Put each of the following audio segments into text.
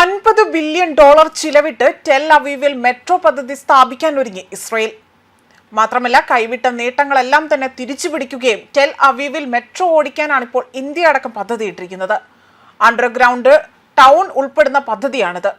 അൻപത് billion dollar ചിലവിട്ട് ടെൽ അവീവിൽ മെട്രോ പദ്ധതി സ്ഥാപിക്കാൻ ഒരുങ്ങി ഇസ്രയേൽ. മാത്രമല്ല കൈവിട്ട നേട്ടങ്ങളെല്ലാം തന്നെ തിരിച്ചു പിടിക്കുകയും ടെൽ അവീവിൽ മെട്രോ ഓടിക്കാനാണ് ഇപ്പോൾ ഇന്ത്യ അടക്കം പദ്ധതിയിട്ടിരിക്കുന്നത്. അണ്ടർഗ്രൗണ്ട് ടൗൺ ഉൾപ്പെടുന്ന പദ്ധതിയാണിത്.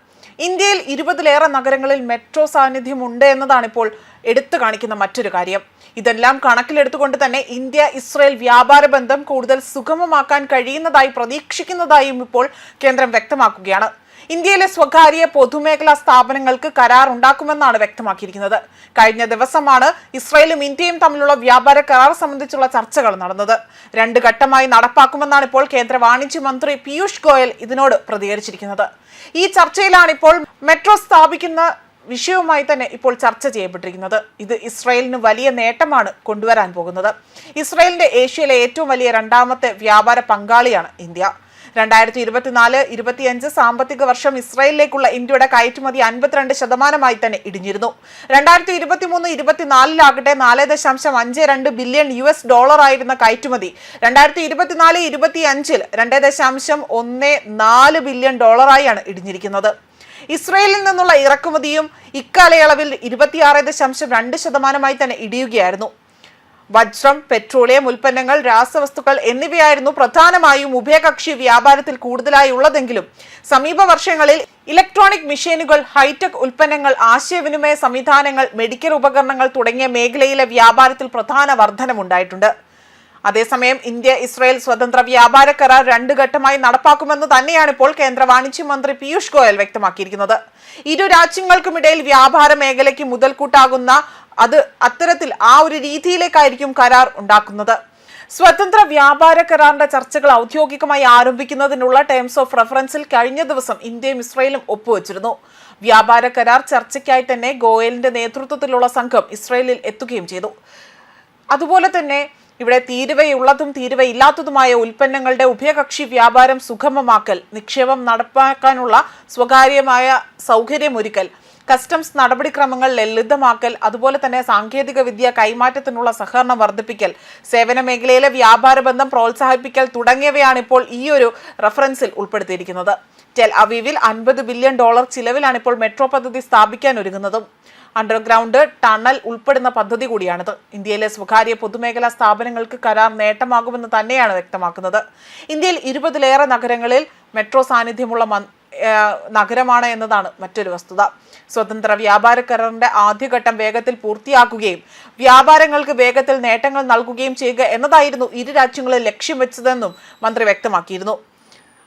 ഇന്ത്യയിൽ ഇരുപതിലേറെ നഗരങ്ങളിൽ മെട്രോ സാന്നിധ്യം ഉണ്ട് എന്നതാണ് ഇപ്പോൾ എടുത്തു കാണിക്കുന്ന മറ്റൊരു കാര്യം. ഇതെല്ലാം കണക്കിലെടുത്തുകൊണ്ട് തന്നെ ഇന്ത്യ ഇസ്രയേൽ വ്യാപാര ബന്ധം കൂടുതൽ സുഗമമാക്കാൻ കഴിയുന്നതായി പ്രതീക്ഷിക്കുന്നതായും ഇപ്പോൾ കേന്ദ്രം വ്യക്തമാക്കുകയാണ്. ഇന്ത്യയിലെ സ്വകാര്യ പൊതുമേഖലാ സ്ഥാപനങ്ങൾക്ക് കരാർ ഉണ്ടാക്കുമെന്നാണ് വ്യക്തമാക്കിയിരിക്കുന്നത്. കഴിഞ്ഞ ദിവസമാണ് ഇസ്രയേലും ഇന്ത്യയും തമ്മിലുള്ള വ്യാപാര കരാർ സംബന്ധിച്ചുള്ള ചർച്ചകൾ നടന്നത്. രണ്ട് ഘട്ടമായി നടപ്പാക്കുമെന്നാണ് ഇപ്പോൾ കേന്ദ്ര വാണിജ്യ മന്ത്രി പീയൂഷ് ഗോയൽ ഇതിനോട് പ്രതികരിച്ചിരിക്കുന്നത്. ഈ ചർച്ചയിലാണ് ഇപ്പോൾ മെട്രോ സ്ഥാപിക്കുന്ന വിഷയവുമായി തന്നെ ഇപ്പോൾ ചർച്ച ചെയ്യപ്പെട്ടിരിക്കുന്നത്. ഇത് ഇസ്രയേലിന് വലിയ നേട്ടമാണ് കൊണ്ടുവരാൻ പോകുന്നത്. ഇസ്രയേലിന്റെ ഏഷ്യയിലെ ഏറ്റവും വലിയ രണ്ടാമത്തെ വ്യാപാര പങ്കാളിയാണ് ഇന്ത്യ. രണ്ടായിരത്തി ഇരുപത്തിനാല് ഇരുപത്തിയഞ്ച് സാമ്പത്തിക വർഷം ഇസ്രായേലിലേക്കുള്ള ഇന്ത്യയുടെ കയറ്റുമതി അൻപത്തിരണ്ട് ശതമാനമായി തന്നെ ഇടിഞ്ഞിരുന്നു. രണ്ടായിരത്തി ഇരുപത്തിമൂന്ന് ഇരുപത്തിനാലിലാകട്ടെ നാല് ദശാംശം അഞ്ച് രണ്ട് ബില്യൺ യു എസ് ഡോളർ ആയിരുന്ന കയറ്റുമതി. രണ്ടായിരത്തി ഇരുപത്തിനാല് ഇരുപത്തിയഞ്ചിൽ രണ്ട് ദശാംശം ഒന്ന് നാല് ബില്യൺ ഡോളറായാണ് ഇടിഞ്ഞിരിക്കുന്നത്. ഇസ്രയേലിൽ നിന്നുള്ള ഇറക്കുമതിയും ഇക്കാലയളവിൽ ഇരുപത്തിയാറ് ദശാംശം രണ്ട് ശതമാനമായി തന്നെ ഇടിയുകയായിരുന്നു. വജ്രം പെട്രോളിയം ഉൽപ്പന്നങ്ങൾ രാസവസ്തുക്കൾ എന്നിവയായിരുന്നു പ്രധാനമായും ഉഭയകക്ഷി വ്യാപാരത്തിൽ കൂടുതലായി ഉള്ളതെങ്കിലും സമീപ വർഷങ്ങളിൽ ഇലക്ട്രോണിക് മെഷീനുകൾ ഹൈടെക് ഉൽപ്പന്നങ്ങൾ ആശയവിനിമയ സംവിധാനങ്ങൾ മെഡിക്കൽ ഉപകരണങ്ങൾ തുടങ്ങിയ മേഖലയിലെ വ്യാപാരത്തിൽ പ്രധാന വർധനമുണ്ടായിട്ടുണ്ട്. അതേസമയം ഇന്ത്യ ഇസ്രായേൽ സ്വതന്ത്ര വ്യാപാര കരാർ രണ്ട് ഘട്ടമായി നടപ്പാക്കുമെന്ന് തന്നെയാണ് ഇപ്പോൾ കേന്ദ്ര വാണിജ്യ മന്ത്രി പീയൂഷ് ഗോയൽ വ്യക്തമാക്കിയിരിക്കുന്നത്. ഇരു രാജ്യങ്ങൾക്കുമിടയിൽ വ്യാപാര മേഖലയ്ക്ക് മുതൽക്കൂട്ടാകുന്ന അത് അത്തരത്തിൽ ആ ഒരു രീതിയിലേക്കായിരിക്കും കരാർ ഉണ്ടാക്കുന്നത്. സ്വതന്ത്ര വ്യാപാര കരാറിന്റെ ചർച്ചകൾ ഔദ്യോഗികമായി ആരംഭിക്കുന്നതിനുള്ള ടേംസ് ഓഫ് റെഫറൻസിൽ കഴിഞ്ഞ ദിവസം ഇന്ത്യയും ഇസ്രയേലും ഒപ്പുവച്ചിരുന്നു. വ്യാപാര കരാർ ചർച്ചയ്ക്കായി തന്നെ ഗോയലിന്റെ നേതൃത്വത്തിലുള്ള സംഘം ഇസ്രയേലിൽ എത്തുകയും ചെയ്തു. അതുപോലെ തന്നെ ഇവിടെ തീരുവയുള്ളതും തീരുവയില്ലാത്തതുമായ ഉൽപ്പന്നങ്ങളുടെ ഉഭയകക്ഷി വ്യാപാരം സുഗമമാക്കൽ നിക്ഷേപം നടപ്പാക്കാനുള്ള സ്വകാര്യമായ സൗകര്യമൊരുക്കൽ കസ്റ്റംസ് നടപടിക്രമങ്ങൾ ലളിതമാക്കൽ അതുപോലെ തന്നെ സാങ്കേതിക വിദ്യ കൈമാറ്റത്തിനുള്ള സഹകരണം വർദ്ധിപ്പിക്കൽ സേവന മേഖലയിലെ വ്യാപാര ബന്ധം പ്രോത്സാഹിപ്പിക്കൽ തുടങ്ങിയവയാണ് ഇപ്പോൾ ഈ ഒരു റഫറൻസിൽ ഉൾപ്പെടുത്തിയിരിക്കുന്നത്. ടെൽ അവീവിൽ അൻപത് ബില്യൺ ഡോളർ ചിലവിലാണ് ഇപ്പോൾ മെട്രോ പദ്ധതി സ്ഥാപിക്കാൻ ഒരുങ്ങുന്നതും. അണ്ടർഗ്രൗണ്ട് ടണൽ ഉൾപ്പെടുന്ന പദ്ധതി കൂടിയാണിത്. ഇന്ത്യയിലെ സ്വകാര്യ പൊതുമേഖലാ സ്ഥാപനങ്ങൾക്ക് കരാർ നേട്ടമാകുമെന്ന് തന്നെയാണ് വ്യക്തമാക്കുന്നത്. ഇന്ത്യയിൽ ഇരുപതിലേറെ നഗരങ്ങളിൽ മെട്രോ സാന്നിധ്യമുള്ള നഗരമാണ് എന്നതാണ് മറ്റൊരു വസ്തുത. സ്വതന്ത്ര വ്യാപാര കരാറിന്റെ ആദ്യഘട്ടം വേഗത്തിൽ പൂർത്തിയാക്കുകയും വ്യാപാരങ്ങൾക്ക് വേഗത്തിൽ നേട്ടങ്ങൾ നൽകുകയും ചെയ്യുക എന്നതായിരുന്നു ഇരു രാജ്യങ്ങളും ലക്ഷ്യം വെച്ചതെന്നും മന്ത്രി വ്യക്തമാക്കിയിരുന്നു.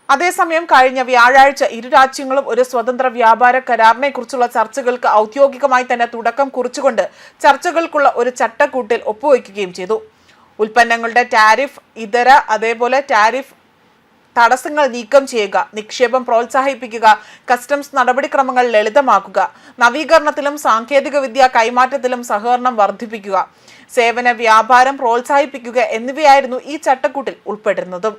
അതേസമയം കഴിഞ്ഞ വ്യാഴാഴ്ച ഇരു രാജ്യങ്ങളും ഒരു സ്വതന്ത്ര വ്യാപാര കരാറിനെ കുറിച്ചുള്ള ചർച്ചകൾക്ക് ഔദ്യോഗികമായി തന്നെ തുടക്കം കുറിച്ചുകൊണ്ട് ചർച്ചകൾക്കുള്ള ഒരു ചട്ടക്കൂട്ടിൽ ഒപ്പുവയ്ക്കുകയും ചെയ്തു. ഉൽപ്പന്നങ്ങളുടെ ടാരിഫ് ഇതര അതേപോലെ ടാരിഫ് തടസ്സങ്ങൾ നീക്കം ചെയ്യുക നിക്ഷേപം പ്രോത്സാഹിപ്പിക്കുക കസ്റ്റംസ് നടപടിക്രമങ്ങൾ ലളിതമാക്കുക നവീകരണത്തിലും സാങ്കേതികവിദ്യ കൈമാറ്റത്തിലും സഹകരണം വർദ്ധിപ്പിക്കുക സേവന വ്യാപാരം പ്രോത്സാഹിപ്പിക്കുക എന്നിവയായിരുന്നു ഈ ചട്ടക്കൂട്ടിൽ ഉൾപ്പെട്ടിരുന്നതും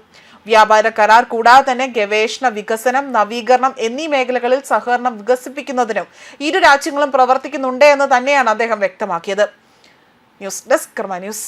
വ്യാപാര കരാർ കൂടാതെ തന്നെ ഗവേഷണ വികസനം നവീകരണം എന്നീ മേഖലകളിൽ സഹകരണം വികസിപ്പിക്കുന്നതിനും ഇരു രാജ്യങ്ങളും പ്രവർത്തിക്കുന്നുണ്ട് എന്ന് തന്നെയാണ് അദ്ദേഹം വ്യക്തമാക്കിയത്. News desk Karma news.